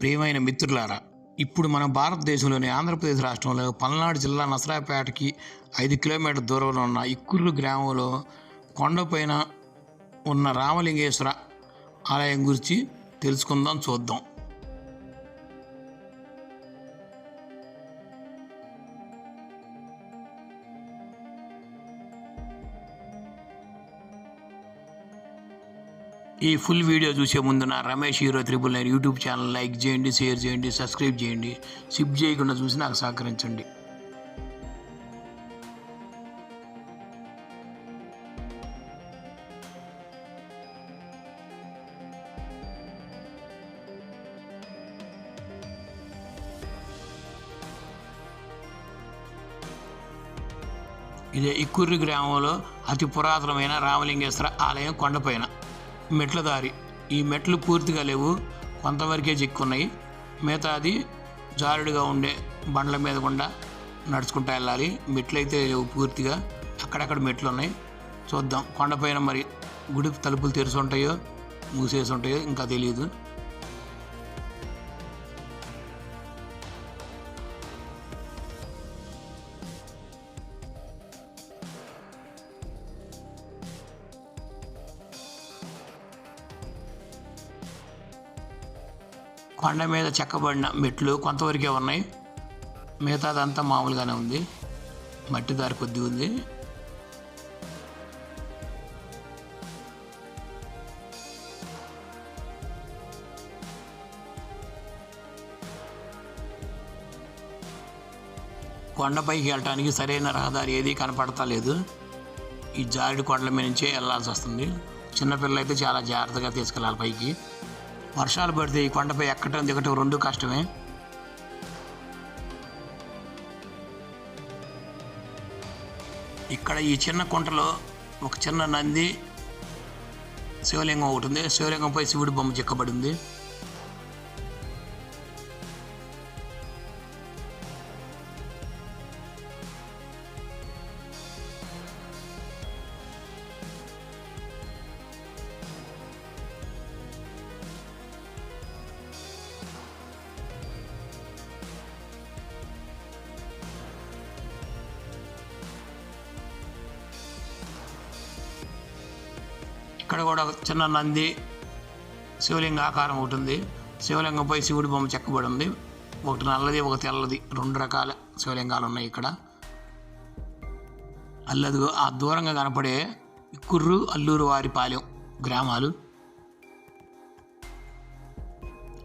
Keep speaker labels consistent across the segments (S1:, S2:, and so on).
S1: ప్రియమైన మిత్రులారా ఇప్పుడు మన భారతదేశంలోని ఆంధ్రప్రదేశ్ రాష్ట్రంలో పల్నాడు జిల్లా నసరాపేటకి ఐదు కిలోమీటర్ దూరంలో ఉన్న ఇక్కుర్రు గ్రామంలో కొండపైన ఉన్న రామలింగేశ్వర ఆలయం గురించి తెలుసుకుందాం చూద్దాం. ఈ ఫుల్ వీడియో చూసే ముందు నా Ramesh hero triple nine YouTube channel like చేయండి షేర్ చేయండి సబ్స్క్రైబ్ చేయండి. సిప్ చేయకుండా చూసి నాకు సహకరించండి. ఇదే ఇక్కుర్రి గ్రామంలో అతి పురాతనమైన రామలింగేశ్వర ఆలయం కొండపైన. మెట్ల దారి. ఈ మెట్లు పూర్తిగా లేవు. కొంతవరకే చిక్కున్నాయి. మిగతాది జారుడుగా ఉండే బండ్ల మీద గుండా నడుచుకుంటూ వెళ్ళాలి. మెట్లు అయితే లేవు పూర్తిగా. అక్కడక్కడ మెట్లు ఉన్నాయి చూద్దాం. కొండపైన మరి గుడి తలుపులు తెరిచి ఉంటాయో మూసేసి ఉంటాయో ఇంకా తెలియదు కొండ మీద చెక్కబడిన మెట్లు కొంతవరకే ఉన్నాయి. మిగతాదంతా మామూలుగానే ఉంది. మట్టి దారి కొద్ది ఉంది. కొండపైకి వెళ్ళటానికి సరైన రహదారి ఏది కనపడతలేదు. ఈ జారుడు కొండల మీద నుంచే వెళ్ళాల్సి వస్తుంది చిన్నపిల్లలు అయితే చాలా జాగ్రత్తగా తీసుకెళ్ళాలి పైకి. వర్షాలు పడితే ఈ కొండపై ఎక్కటం దిగటం రెండు కష్టమే. ఇక్కడ ఈ చిన్న కుంటలో ఒక చిన్న నంది శివలింగం ఒకటి ఉంది. శివలింగంపై శివుడి బొమ్మ చెక్కబడి ఉంది. ఇక్కడ కూడా ఒక చిన్న నంది శివలింగ ఆకారం ఒకటి ఉంది. శివలింగంపై శివుడి బొమ్మ చెక్కబడి ఉంది. ఒకటి నల్లది ఒక తెల్లది. రెండు రకాల శివలింగాలు ఉన్నాయి ఇక్కడ. అల్లదిగో ఆ దూరంగా కనపడే కుర్రు అల్లూరు వారి పాలెం గ్రామాలు.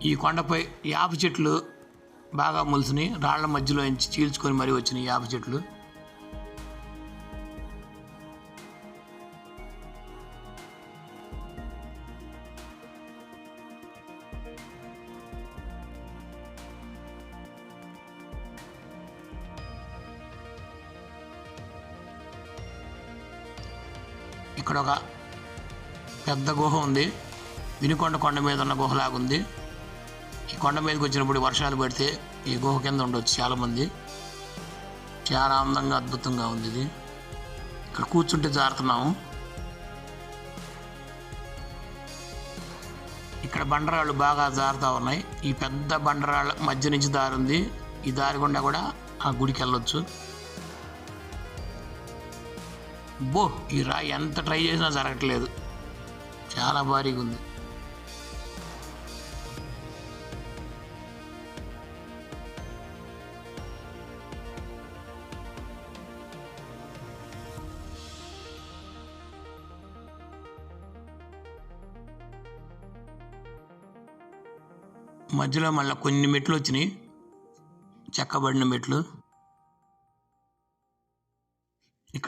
S1: ఈ కొండపై యాప చెట్లు బాగా మొలిసినాయి రాళ్ళ మధ్యలో నుంచి చీల్చుకొని మరీ వచ్చినాయి యాప చెట్లు. ఇక్కడ ఒక పెద్ద గుహ ఉంది. వినుకొండ కొండ మీద ఉన్న గుహలాగుంది. ఈ కొండ మీదకి వచ్చినప్పుడు వర్షాలు పడితే ఈ గుహ కింద ఉండొచ్చు చాలామంది. చాలా అందంగా అద్భుతంగా ఉంది ఇది ఇక్కడ కూర్చుంటే జారుతున్నాము. ఇక్కడ బండరాళ్ళు బాగా జారుతూ ఉన్నాయి. ఈ పెద్ద బండరాళ్ళ మధ్య నుంచి దారి ఉంది. ఈ దారి గుండా కూడా ఆ గుడికి వెళ్ళొచ్చు బో ఈ రాయి ఎంత ట్రై చేసినా జరగట్లేదు. చాలా భారీగా ఉంది మధ్యలో మళ్ళీ కొన్ని మెట్లు వచ్చినాయి. చెక్కబడిన మెట్లు.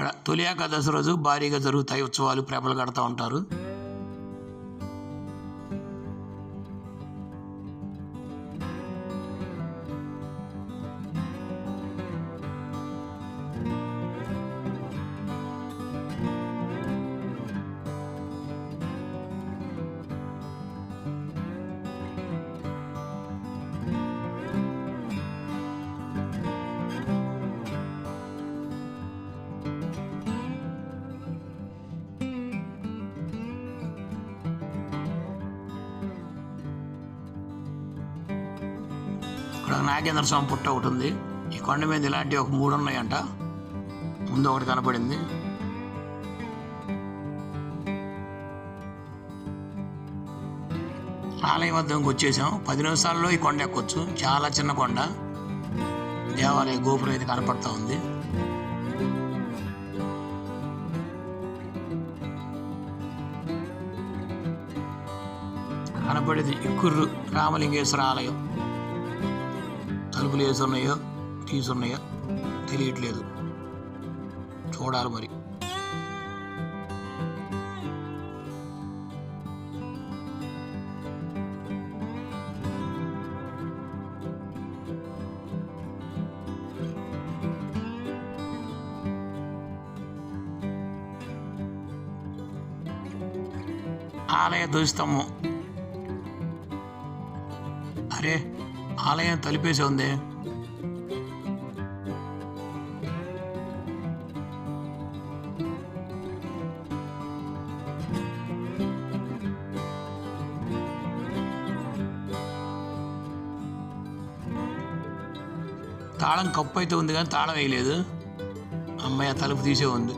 S1: ఇక్కడ తొలి ఏకాదశి రోజు భారీగా జరుగుతాయి ఉత్సవాలు ప్రేమలు కడతా ఉంటారు. నాగేంద్ర స్వామి పుట్ట ఒకటి ఉంది. ఈ కొండ మీద ఇలాంటివి ఒక మూడు ఉన్నాయంట. ముందు ఒకటి కనపడింది. ఆలయం వద్దకు వచ్చేసాం. పది నిమిషాల్లో ఈ కొండ ఎక్కొచ్చు. చాలా చిన్న కొండ. దేవాలయ గోపురం అయితే కనపడతా ఉంది. కనపడేది ఇక్కుర్రు రామలింగేశ్వర ఆలయం. తలుపులు వేసున్నాయో తీసున్నాయో తెలియట్లేదు. చూడాలి మరి. ఆలయ ధ్వజస్తంభం. అరే ఆలయం తలిపేసి ఉంది. తాళం కప్పు అయితే ఉంది కానీ తాళం వేయలేదు. అమ్మాయి ఆ తలుపు తీసే ఉంది.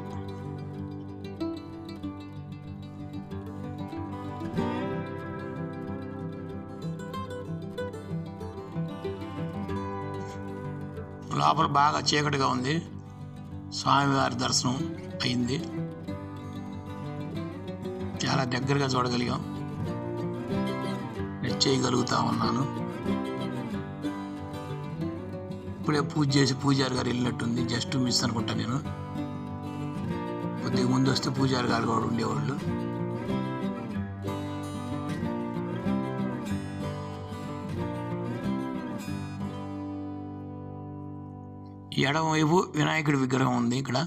S1: లోపల బాగా చీకటిగా ఉంది. స్వామివారి దర్శనం అయింది. చాలా దగ్గరగా చూడగలిగాం. చేయగలుగుతా ఉన్నాను. ఇప్పుడే పూజ చేసి పూజారి గారు వెళ్ళినట్టుంది. జస్ట్ మిస్ అనుకుంటా నేను. కొద్దిగా ముందు వస్తే పూజారి గారు కూడా ఉండేవాళ్ళు. ఎడమవైపు వినాయకుడి విగ్రహం ఉంది ఇక్కడ.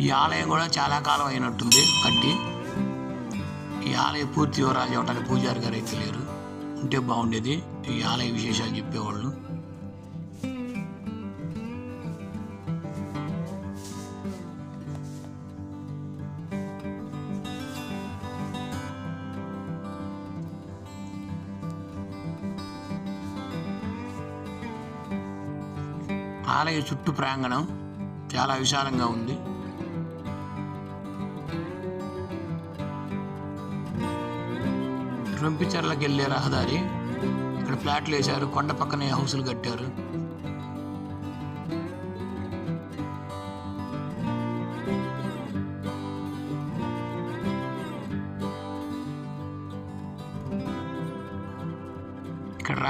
S1: ఈ ఆలయం కూడా చాలా కాలం అయినట్టుంది కట్టి. ఈ ఆలయ పూర్తి వివరాలు చెప్పడానికి పూజారి గారు అయితే లేరు. ఉంటే బాగుండేది. ఈ ఆలయ విశేషాలు చెప్పేవాళ్ళు. ఆలయ చుట్టూ ప్రాంగణం చాలా విశాలంగా ఉంది. రొంపిచెర్లకు వెళ్ళే రహదారి ఇక్కడ ఫ్లాట్లు వేశారు కొండ పక్కనే హౌసులు కట్టారు.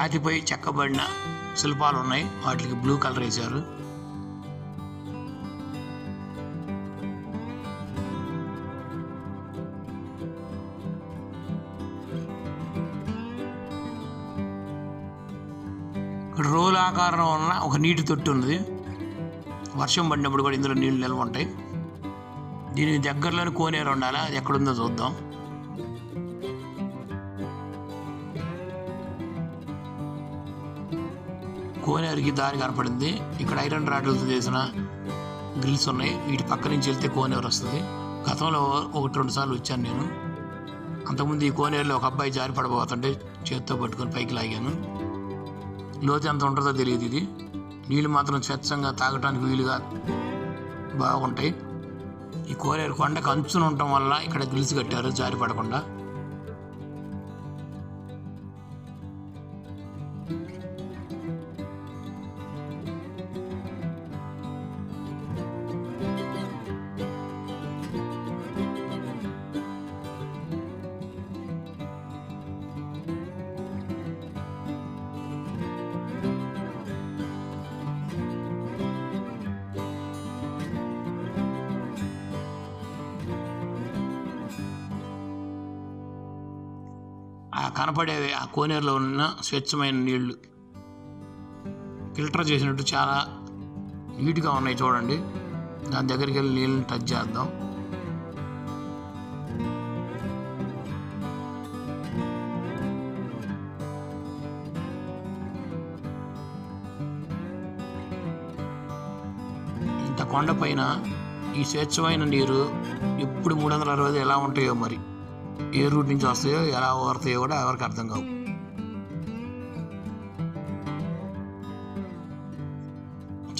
S1: రాతిపై చెక్కబడిన శిల్పాలు ఉన్నాయి వాటికి బ్లూ కలర్ వేశారు. ఇక్కడ రోల్ ఆకారం ఉన్న ఒక నీటి తొట్టి ఉన్నది. వర్షం పడినప్పుడు కూడా ఇందులో నీళ్ళు నిల్వ ఉంటాయి. దీనికి దగ్గరలోనే కోనేరు ఉండాలి. అది ఎక్కడుందో చూద్దాం. కోనేరుకి దారి కనపడింది. ఇక్కడ ఐరన్ రాడ్లతో చేసిన గ్రిల్స్ ఉన్నాయి. వీటి పక్క నుంచి వెళ్తే కోనేరు వస్తుంది. గతంలో ఒకటి రెండు సార్లు వచ్చాను నేను. అంతకుముందు ఈ కోనేరులో ఒక అబ్బాయి జారి పడబోతుంటే చేత్తో పట్టుకొని పైకి లాగాను. లోతు ఎంత ఉంటుందో తెలియదు ఇది. నీళ్ళు మాత్రం స్వచ్ఛంగా తాగడానికి వీలుగా బాగుంటాయి. ఈ కోనేరు కొండకు అంచున ఉండటం వల్ల ఇక్కడ గ్రిల్స్ కట్టారు జారి పడకుండా. కనపడేవి ఆ కోనేరులో ఉన్న స్వచ్ఛమైన నీళ్ళు. ఫిల్టర్ చేసినట్టు చాలా నీట్గా ఉన్నాయి చూడండి. దాని దగ్గరికి వెళ్ళి నీళ్ళని టచ్ చేద్దాం. ఇంత కొండపైన ఈ స్వచ్ఛమైన నీరు ఎప్పుడు మూడు వందల అరవై ఎలా ఉంటాయో మరి. ఏ రూట్ నుంచి వస్తాయో ఎలా ఊరుతాయో కూడా ఎవరికి అర్థం కావు.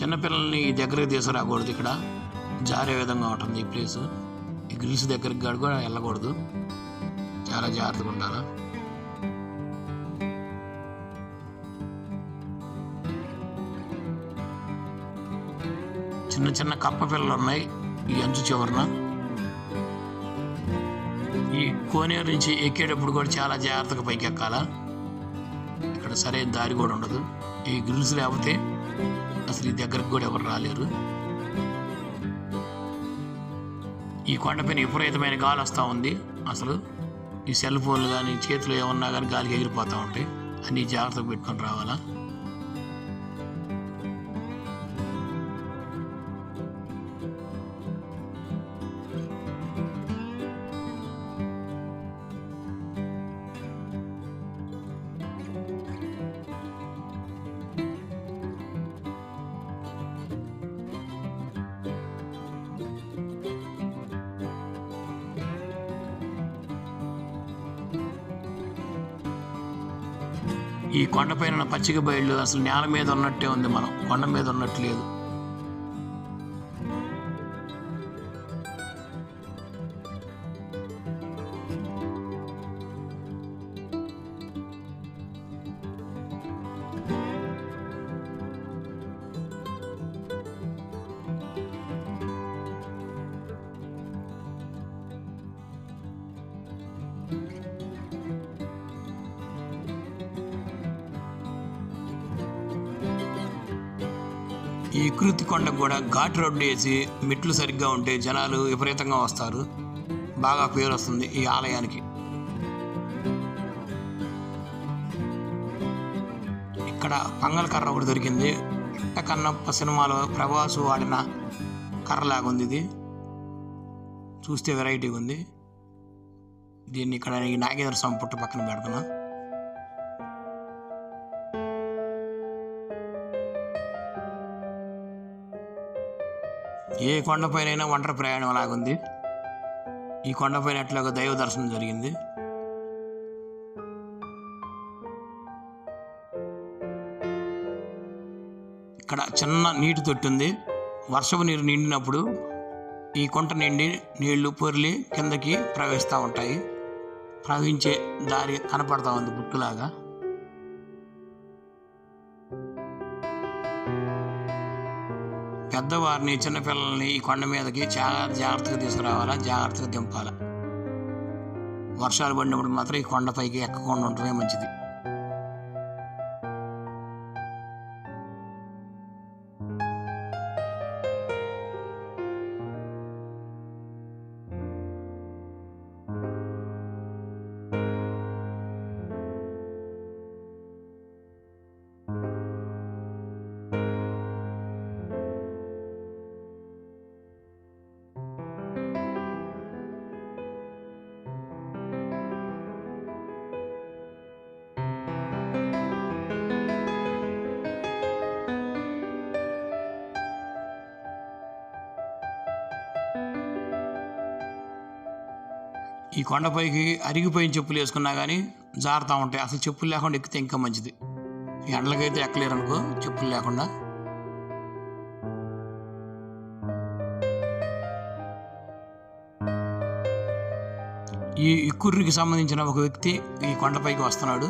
S1: చిన్నపిల్లల్ని దగ్గరికి తీసుకురాకూడదు ఇక్కడ. జారే విధంగా ఉంటుంది ఈ ప్లేసు. ఈ గ్రిల్స్ దగ్గరికి కాడు కూడా వెళ్ళకూడదు. చాలా జాగ్రత్తగా ఉండాలి? చిన్న చిన్న కప్ప పిల్లలు ఉన్నాయి. ఈ అంచు చివరన. ఈ కోనేరు నుంచి ఎక్కేటప్పుడు కూడా చాలా జాగ్రత్తగా పైకి ఎక్కాలా? ఇక్కడ సరైన దారి కూడా ఉండదు. ఈ గ్రిల్స్ లేకపోతే అసలు ఈ దగ్గరకు కూడా ఎవరు రాలేరు. ఈ కొండపైన విపరీతమైన గాలి వస్తూ ఉంది. అసలు ఈ సెల్ ఫోన్లు కానీ చేతులు ఏమన్నా కానీ గాలికి ఎగిరిపోతూ ఉంటాయి. అన్ని జాగ్రత్తగా పెట్టుకొని రావాలా? ఈ కొండపైన పచ్చిక బయళ్ళు అసలు నేల మీద ఉన్నట్టే ఉంది మనం. కొండ మీద ఉన్నట్టు లేదు. ఈ కృతి కొండకు కూడా ఘాట్ రోడ్డు వేసి మెట్లు సరిగ్గా ఉంటే జనాలు విపరీతంగా వస్తారు. బాగా పేరు వస్తుంది ఈ ఆలయానికి. ఇక్కడ పంగల్ కర్ర ఒకటి దొరికింది. కన్నప్ప సినిమాలో ప్రభాసు వాడిన కర్రలాగా ఉంది ఇది. చూస్తే వెరైటీగా ఉంది. దీన్ని ఇక్కడ ఈ నాగేంద్ర స్వామి పుట్టు పక్కన పెడుతున్నా ఏ కొండపైన ఒంటరి ప్రయాణం అలాగుంది. ఈ కొండపైన ఎట్లాగో దైవ దర్శనం జరిగింది. ఇక్కడ చిన్న నీటి తొట్టి ఉంది వర్షపు నీరు నిండినప్పుడు ఈ కుంట నిండి నీళ్ళు పొర్లి కిందకి ప్రవహిస్తూ ఉంటాయి. ప్రవహించే దారి కనపడతా ఉంది బుట్టులాగా. పెద్దవారిని చిన్నపిల్లల్ని ఈ కొండ మీదకి చాలా జాగ్రత్తగా తీసుకురావాలా? జాగ్రత్తగా దింపాలా? వర్షాలు పడినప్పుడు మాత్రం ఈ కొండపైకి ఎక్కకుండా ఉండటమే మంచిది. ఈ కొండపైకి అరిగిపోయిన చెప్పులు వేసుకున్నా కానీ జారుతూ ఉంటాయి. అసలు చెప్పులు లేకుండా ఎక్కితే ఇంకా మంచిది. ఎండలకైతే ఎక్కలేరు అనుకో చెప్పులు లేకుండా. ఈ ఇక్కుర్రికి సంబంధించిన ఒక వ్యక్తి ఈ కొండపైకి వస్తున్నాడు.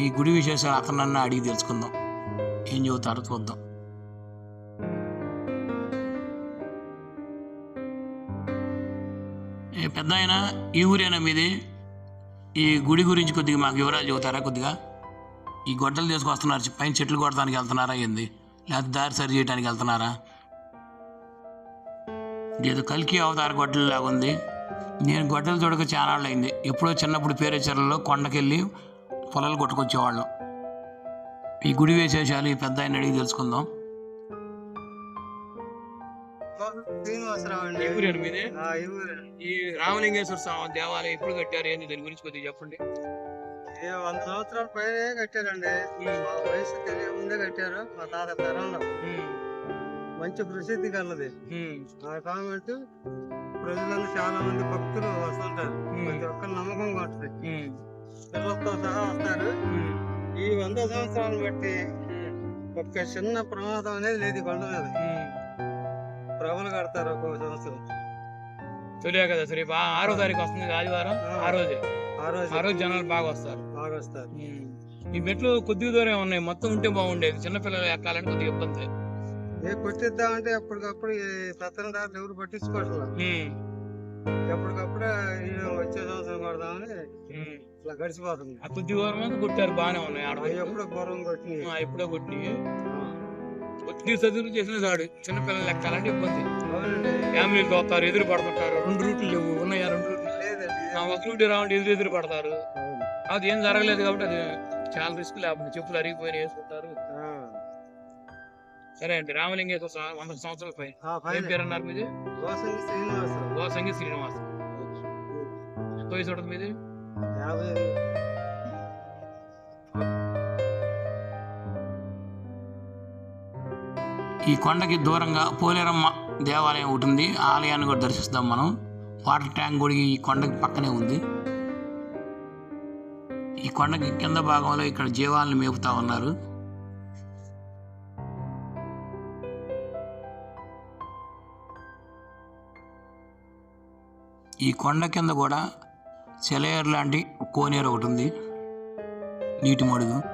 S1: ఈ గుడి విశేషాలు అతనన్నా అడిగి తెలుసుకుందాం. ఏం చెబుతారో చూద్దాం. పెద్ద ఆయన ఈ ఊరేనా మీది ఈ గుడి గురించి కొద్దిగా మాకు వివరాలు చెబుతారా కొద్దిగా? ఈ గొడ్డలు తీసుకొస్తున్నారు పైన చెట్లు కొట్టడానికి వెళ్తున్నారా ఏంది? లేకపోతే దారి సరి చేయడానికి వెళ్తున్నారా? ఏదో కలికి అవతార గొడ్డలు లాగా ఉంది. నేను గొడ్డలు చూడక చాలా అయింది. ఎప్పుడో చిన్నప్పుడు పేరేచర్లలో కొండకెళ్ళి పొలాలు కొట్టుకొచ్చేవాళ్ళం. ఈ గుడి వేసేసాలు ఈ పెద్ద ఆయన అడిగి తెలుసుకుందాం. ఏ ఊరేనా మీది?
S2: ఈ.
S1: ఈ రామలింగేశ్వర స్వామి దేవాలయం ఎప్పుడు కట్టారు? ఏంది దాని గురించి కొద్దిగా చెప్పండి.
S2: ఏ వంద సంవత్సరాల పైనే కట్టారండి. మా వయసు ముందే కట్టారు. మా తాత తరంలో మంచి ప్రసిద్ధి కలది. ఆ కామెంట్ ప్రజలందరూ చాలా మంది భక్తులు వస్తుంటారు. ప్రతి ఒక్కరు నమ్మకంగా ఉంటుంది
S1: ఉమ్,
S2: పిల్లలతో సహా వస్తారు. ఈ వంద సంవత్సరాలు బట్టి ఒక్క చిన్న ప్రమాదం అనేది లేదు ఈ కొండ మీద. ప్రభలు కడతారు ఒక్కొక్క సంవత్సరం.
S1: తొలియా కదా సరే బా ఆరో తారీఖు వస్తుంది ఆదివారం ఆ. రోజే.
S2: ఆ రోజు.
S1: ఆ రోజు జనాలు బాగా వస్తారు.
S2: బాగా వస్తారు.
S1: ఈ మెట్లు కొద్దిగా దూరం ఉన్నాయి మొత్తం ఉంటే బాగుండేది. చిన్నపిల్లలు ఎక్కాలంటే కొద్దిగా ఇబ్బంది.
S2: ఏ కొట్టిద్దామంటే ఎప్పటికప్పుడు ఈ సత్యనారాయణ ఎవరు పట్టించుకోవట్లేదు ఎప్పటికప్పుడే వచ్చే సంవత్సరం కొడదామని. ఇట్లా గడిచిపోతుంది.
S1: ఆ కొద్ది దూరం కొట్టారు బాగానే ఉన్నాయి
S2: ఎప్పుడో పూర్వం కొట్టి
S1: ఆ, ఇప్పుడే కొద్ది చదువులు చేసిన చాడు చిన్నపిల్లలు ఎక్కాలంటే ఇబ్బంది.
S2: అవునండి.
S1: ఫ్యామిలీతో వస్తారు ఎదురు పడుతుంటారు. రెండు రూట్లు లేవు. ఉన్నాయా రెండు రూట్లు? ఆ, ఒక రూట్ రావండి ఎదురు ఎదురు పడతారు. అది ఏం జరగలేదు కాబట్టి అది చాలా రిస్క్ లేకుండా చెప్పులు అరిగిపోయిన వేసుకుంటారు. సరే అండి రామలింగేశ్వర స్వామి వంద సంవత్సరాల పై ఏం పేరు అన్నారు మీది?
S2: గోసంగి
S1: శ్రీనివాస్ ఎంత వయసు ఉంటుంది మీది? ఈ కొండకి దూరంగా పోలేరమ్మ దేవాలయం ఒకటి ఉంది. ఆలయాన్ని కూడా దర్శిస్తాం మనం. వాటర్ ట్యాంక్ కూడా ఈ కొండకి పక్కనే ఉంది. ఈ కొండకి కింద భాగంలో ఇక్కడ జీవాలను మేపుతా ఉన్నారు. ఈ కొండ కింద కూడా సెలయర్ లాంటి కోనేరు ఒకటి ఉంది. నీటి మడుగు.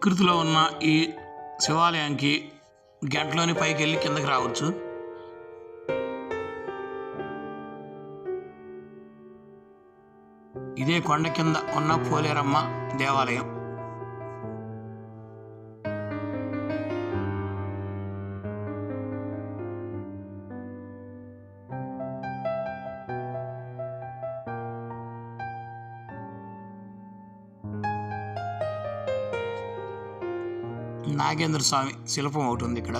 S1: వికృతిలో ఉన్న ఈ శివాలయానికి గంటలోని పైకి వెళ్ళి కిందకి రావచ్చు. ఇదే కొండ కింద ఉన్న పోలేరమ్మ దేవాలయం. నాగేంద్ర స్వామి శిల్పం ఒకటి ఉంది ఇక్కడ.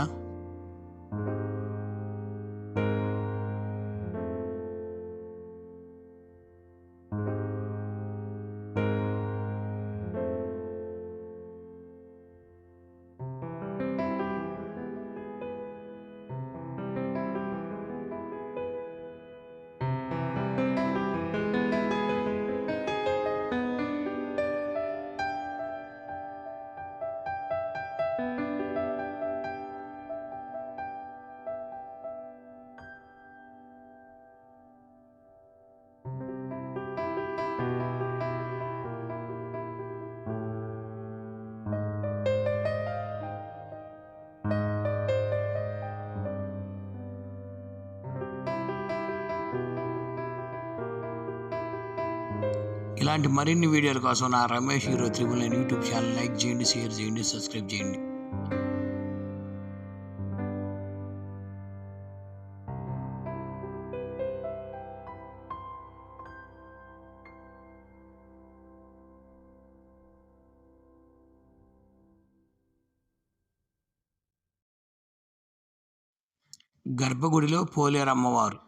S1: ఇలాంటి మరిన్ని వీడియోల కోసం నా Ramesh hero triple nine YouTube channel like చేయండి షేర్ చేయండి సబ్స్క్రైబ్ చేయండి. గర్భగుడిలో పోలేరమ్మవారు